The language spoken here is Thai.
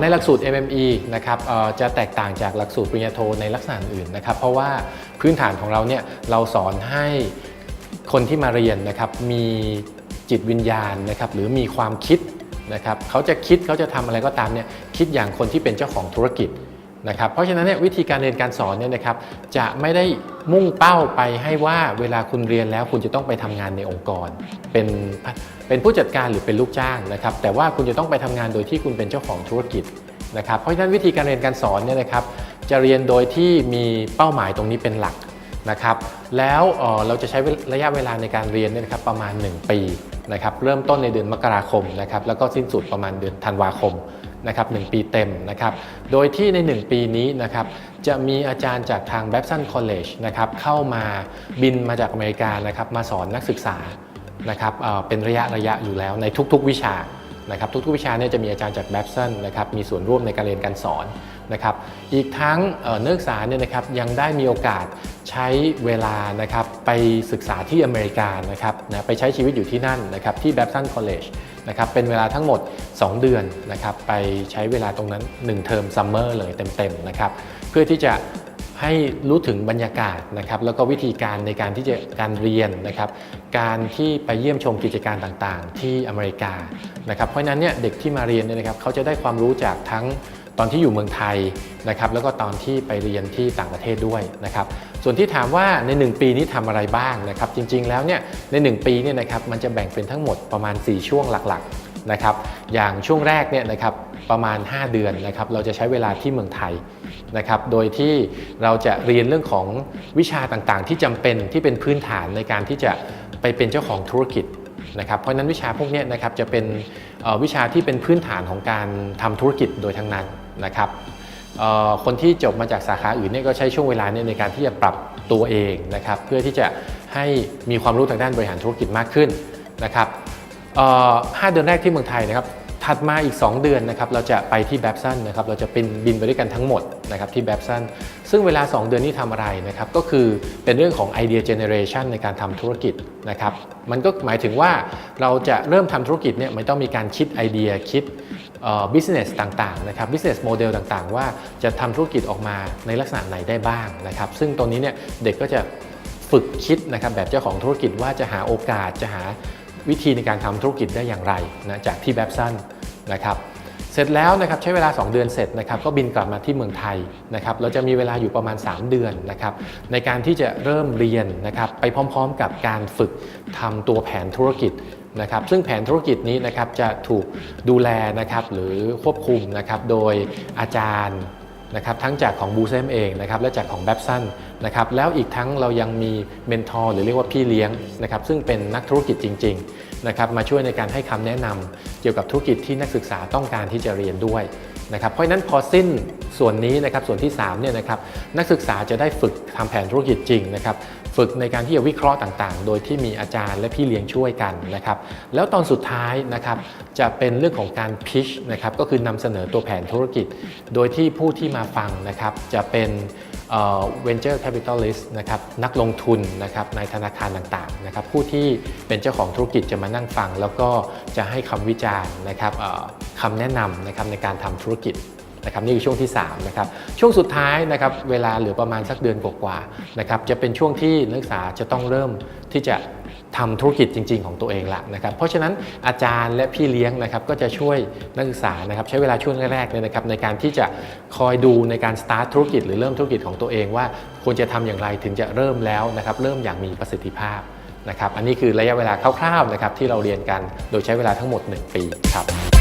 ในหลักสูตร MME นะครับจะแตกต่างจากหลักสูตรปริญญาโทในลักษณะอื่นนะครับเพราะว่าพื้นฐานของเราเนี่ยเราสอนให้คนที่มาเรียนนะครับมีจิตวิญญาณนะครับหรือมีความคิดนะครับเขาจะคิดเขาจะทำอะไรก็ตามเนี่ยคิดอย่างคนที่เป็นเจ้าของธุรกิจ นะครับเพราะฉะนั้นเนี่ยวิธีการเรียนการสอนเนี่ยนะครับจะไม่ได้มุ่งเป้าไปให้ว่าเวลาคุณเรียนแล้วคุณจะต้องไปทำงานในองค์กร เป็นเป็นผู้จัดการหรือเป็นลูกจ้างนะครับแต่ว่าคุณจะต้องไปทำงานโดยที่คุณเป็นเจ้าของธุรกิจนะครับเพราะฉะนั้นวิธีการเรียนการสอนเนี่ยนะครับจะเรียนโดยที่มีเป้าหมายตรงนี้เป็นหลักนะครับแล้วเอ่อเราจะใช้ระยะเวลาในการเรียนเนี่ยนะครับประมาณ 1 ปีนะครับเริ่มต้นในเดือนมกราคมนะครับแล้วก็สิ้นสุดประมาณเดือนธันวาคม นะครับ1ปีเต็มนะครับ โดยที่ใน 1 ปีนี้นะครับจะมีอาจารย์จากทาง b a p s o n College นะครับเข้ามาบินมาจากอเมริกานะครับมาสอนนักศึกษานะครับเเป็นระยะระยะอยู่แล้วในทุกๆวิชานะครับทุกๆวิชาเนี่ยจะมีอาจารย์จาก b a p s o n นะครับมีส่วนร่วมในการเรียนการสอนนะครับอีกทั้งเอ่อนักศึกษาเนี่ยนะครับยังได้มีโอกาสใช้เวลานะครับไปศึกษาที่อเมริกานะครับนะไปใช้ชีวิตอยู่ที่นั่นนะครับที่ b a p s o n College นะครับเป็นเวลาทั้งหมด 2 เดือนนะครับไปใช้เวลาตรงนั้น 1 เทอมซัมเมอร์เลยเต็มๆนะครับเพื่อที่จะให้รู้ถึงบรรยากาศนะครับแล้วก็วิธีการในการที่จะการเรียนนะครับการที่ไปเยี่ยมชมกิจการต่างๆ ที่อเมริกานะครับเพราะนั้นเนี่ยเด็กที่มาเรียนเนี่ยนะครับเขาจะได้ความรู้จากทั้งตอนที่อยู่เมืองไทยนะครับแล้วก็ตอนที่ไปเรียนที่ต่างประเทศด้วยนะครับส่วนที่ถามว่าใน 1 ปีนี้ทำอะไรบ้างนะครับจริงๆแล้วเนี่ยใน 1 ปีเนี่ยนะครับมันจะแบ่งเป็นทั้งหมดประมาณ 4 ช่วงหลักๆ นะครับอย่างช่วงแรกเนี่ยนะครับประมาณ 5 เดือนนะครับเราจะใช้เวลาที่เมืองไทยนะครับโดยที่เราจะเรียนเรื่องของวิชาต่างๆ ที่จำเป็นที่เป็นพื้นฐานในการที่จะไปเป็นเจ้าของธุรกิจนะครับเพราะนั้นวิชาพวกนี้นะครับจะเป็นวิชาที่เป็นพื้นฐานของการทำธุรกิจโดยทั้งนั้นนะครับคนที่จบมาจากสาขาอื่นเนี่ยก็ใช้ช่วงเวลาเนี่ยในการที่จะปรับตัวเองนะครับเพื่อที่จะให้มีความรู้ทางด้านบริหารธุรกิจมากขึ้นนะครับ เอ่อห้าเดือนแรกที่เมืองไทยนะครับถัดมาอีก 2 เดือนนะครับเราจะไปที่แบ p สันนะครับเราจะเป็นบินไปด้วยกันทั้งหมดนะครับที่แบ p สันซึ่งเวลา 2 เดือนนี้ทำอะไรนะครับก็คือเป็นเรื่องของไอเดียเจเนเรชันในการทำธุรกิจนะครับมันก็หมายถึงว่าเราจะเริ่มทำธุรกิจเนี่ยไม่ต้องมีการคิดไอเดียคิดเอ่อ business ต่างๆนะครับ business model ต่างๆ ว่าจะทำธุรกิจออกมาในลักษณะไหนได้บ้างนะครับซึ่งตรงนี้เนี่ยเด็กก็จะฝึกคิดนะครับแบบเจ้าของธุรกิจว่าจะหาโอกาสจะหา วิธีในการทำธุรกิจได้อย่างไรนะจากที่แบ p สันนะครับเสร็จแล้วนะครับใช้เวลา 2 เดือนเสร็จนะครับก็บินกลับมาที่เมืองไทยนะครับเราจะมีเวลาอยู่ประมาณ 3 เดือนนะครับในการที่จะเริ่มเรียนนะครับไปพร้อมๆกับการฝึกทำตัวแผนธุรกิจนะครับซึ่งแผนธุรกิจนี้นะครับจะถูกดูแลนะครับหรือควบคุมนะครับโดยอาจารย์ นะครับทั้งจากของบูเซมเองนะครับและจากของแบ p สันนะครับแล้วอีกทั้งเรายังมีเมนทอร์หรือเรียกว่าพี่เลี้ยงนะครับซึ่งเป็นนักธุรกิจจริงๆนะครับมาช่วยในการให้คำแนะนำเกี่ยวกับธุรกิจที่นักศึกษาต้องการที่จะเรียนด้วยนะครับเพราะฉะนั้นพอสิ้น ส่วนนี้นะครับส่วนที่3เนี่ยนะครับนักศึกษาจะได้ฝึกทำแผนธุรกิจจริงนะครับฝึกในการที่จะวิเคราะห์ต่างๆ โดยที่มีอาจารย์และพี่เลี้ยงช่วยกันนะครับแล้วตอนสุดท้ายนะครับจะเป็นเรื่องของการพิชนะครับก็คือนำเสนอตัวแผนธุรกิจ โดยที่ผู้ที่มาฟังนะครับจะเป็นเอ่อ venture capitalist นะครับนักลงทุนนะครับในธนาคารต่างๆนะครับผู้ที่เป็นเจ้าของธุรกิจจะมานั่งฟัง แล้วก็จะให้คำวิจารณ์นะครับเอ่อคำแนะนำนะครับในการทำธุรกิจ นะครับนี่คือช่วงที่3นะครับช่วงสุดท้ายนะครับเวลาเหลือประมาณสักเดือนกว่าๆนะครับจะเป็นช่วงที่นักศึกษาจะต้องเริ่มที่จะทำธุรกิจจริง ๆ ของตัวเองละนะครับเพราะฉะนั้นอาจารย์และพี่เลี้ยงนะครับก็จะช่วยนักศึกษานะครับใช้เวลาช่วงแรกๆเลยนะครับในการที่จะคอยดูในการสตาร์ทธุรกิจหรือเริ่มธุรกิจของตัวเองว่าควรจะทำอย่างไรถึงจะเริ่มแล้วนะครับเริ่มอย่างมีประสิทธิภาพนะครับอันนี้คือระยะเวลาคร่าวๆนะครับที่เราเรียนกันโดยใช้เวลาทั้งหมด 1 ปีครับ